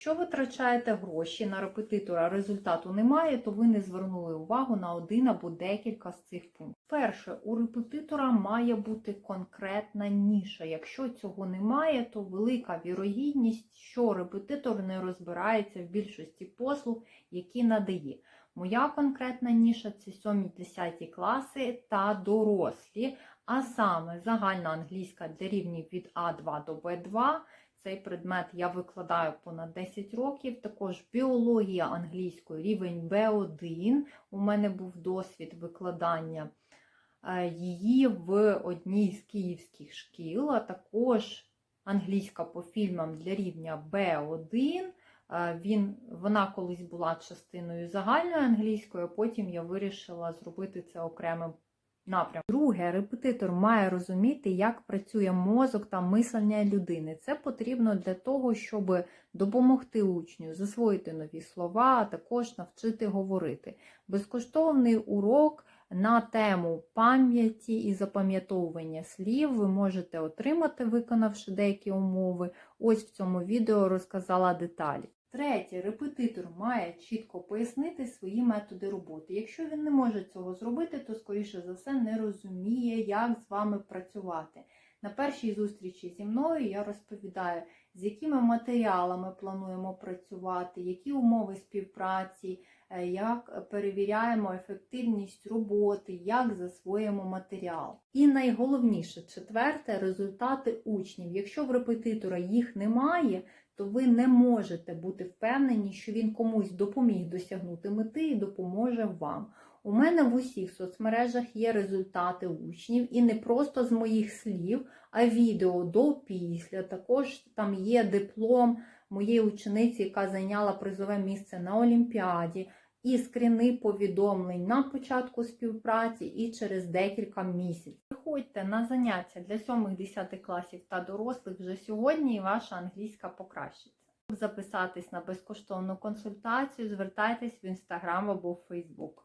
Якщо ви витрачаєте гроші на репетитора, результату немає, то ви не звернули увагу на один або декілька з цих пунктів. Перше, у репетитора має бути конкретна ніша. Якщо цього немає, то велика вірогідність, що репетитор не розбирається в більшості послуг, які надає. Моя конкретна ніша це 7-10 класи та дорослі, а саме загальна англійська для рівнів від А2 до Б2. Цей предмет я викладаю понад 10 років. Також біологія англійської рівень Б1. У мене був досвід викладання е, її в одній з київських шкіл, а також англійська по фільмам для рівня Б1. Е, Він, вона колись була частиною загальної англійської, а потім я вирішила зробити це окремим напрям. Друге, репетитор має розуміти, як працює мозок та мислення людини. Це потрібно для того, щоб допомогти учню засвоїти нові слова, а також навчити говорити. Безкоштовний урок на тему пам'яті і запам'ятовування слів ви можете отримати, виконавши деякі умови. Ось в цьому відео розказала деталі. Третє, репетитор має чітко пояснити свої методи роботи. Якщо він не може цього зробити, то, скоріше за все, не розуміє, як з вами працювати. На першій зустрічі зі мною я розповідаю, з якими матеріалами плануємо працювати, які умови співпраці, е, як перевіряємо ефективність роботи, як засвоїмо матеріал. І найголовніше, четверте, результати учнів. Якщо в репетитора їх немає, то ви не можете бути впевнені, що він комусь допоміг досягнути мети і допоможе вам. У мене в усіх соцмережах є результати учнів, і не просто з моїх слів, а відео до після. Також там є диплом моєї учениці, яка зайняла призове місце на Олімпіаді, і повідомлень на початку співпраці і через декілька місяців. Приходьте на заняття для 7-10 класів та дорослих вже сьогодні, і ваша англійська покращиться. Щоб записатись на безкоштовну консультацію, звертайтесь в інстаграм або в Фейсбук.